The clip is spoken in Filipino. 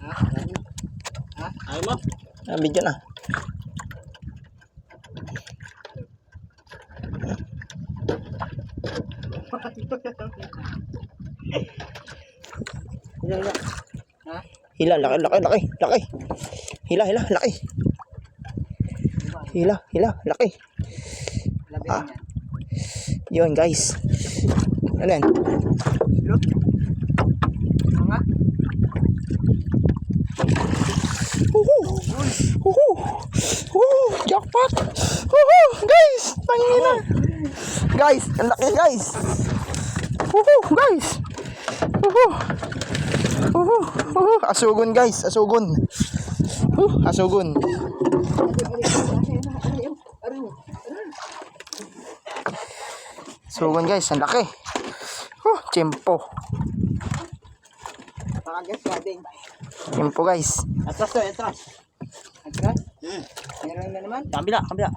Ha? Ha? Ayaw mo? Ah, video na. Hila, hila. Ha? Hila, laki, laki, laki, laki. Hila, hila, laki. Hila, hila, laki. Ah. Yun, guys. Ano yan? Uhu! Uhu! Jackpot! Uhu! Guys! Tangina! Guys! Ang laki, guys! Uhu! Guys! Uhu! Uhu! Uhu! Asugon, guys! Asugon! Uh, asugon! Asugon, guys! Ang laki! Pakagas natin. Tiyempo, guys! Atras to, atras. Meron na naman. Kabila, kabila.